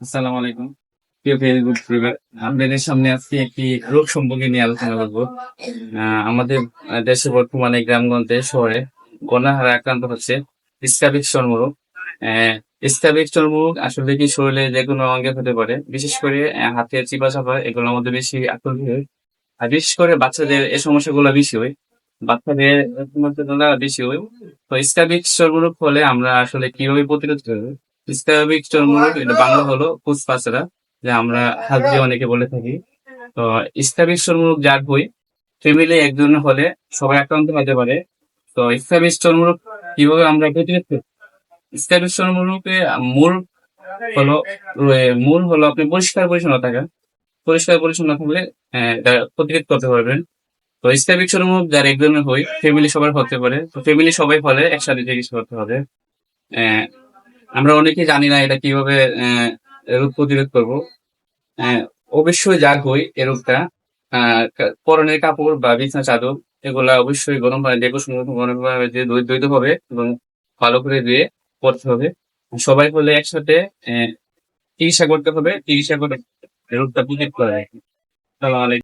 আসসালামু আলাইকুম। প্রিয় ফেসবুক পরিবার আপনাদের সামনে আজকে একটি রোগ সম্পর্কে নিয়ে আলোচনা করব। আমাদের দেশে বর্তমানে গ্রামগঞ্জে, শহরে গণহারে আক্রান্ত হচ্ছে স্কাবিক চর্মরোগ। স্কাবিক চর্মরোগ আসলে কি শরীরে যে কোনো অঙ্গে হতে পারে। বিশেষ করে হাতের চিপা চাপা এগুলোর মধ্যে বেশি আক্রান্ত হয়। আর বিশেষ করে বাচ্চাদের এই সমস্যাগুলো বেশি হয়। বাচ্চাদের বেশি হয়। তো স্কাবিক চর্মরোগ হলে আমরা আসলে কীভাবে প্রতিরোধ করব? স্কাবিক চর্মরোগ এটা বাংলা হলো ফুসফাসরা যে আমরা হাত দিয়ে অনেকে বলে থাকি। তো স্কাবিক চর্মরোগ যার হই ফ্যামিলি একজনের হলে সবাই আক্রান্ত হতে পারে। তো স্কাবিক চর্মরোগ কীভাবে আমরা প্রতিরোধ স্কাবিক চর্মরোগে মূল হলো মূল হলো আপনি পরিষ্কার পরিচ্ছন্ন থাকা পরিষ্কার পরিচ্ছন্ন থাকলে আহ, প্রতিরোধ করতে পারবেন। তো স্কাবিক চর্মরোগ যার একজনের হই ফ্যামিলি সবার হতে পারে। তো ফ্যামিলি সবাই হলে একসাথে চিকিৎসা করতে হবে। আহ, আমরা অনেকেই জানি না এটা কীভাবে রোগ প্রতিরোধ করব। অবশ্যই হই এ রোগটা পরনের কাপড় বা বিছানা চাদর, এগুলা অবশ্যই গরম পানি দিয়ে কুসুম হবে এবং ভালো করে ধুয়ে পড়তে হবে। সবাই হলে একসাথে চিকিৎসা করতে হবে, চিকিৎসা করে রোগটা প্রতিরোধ করা যায়।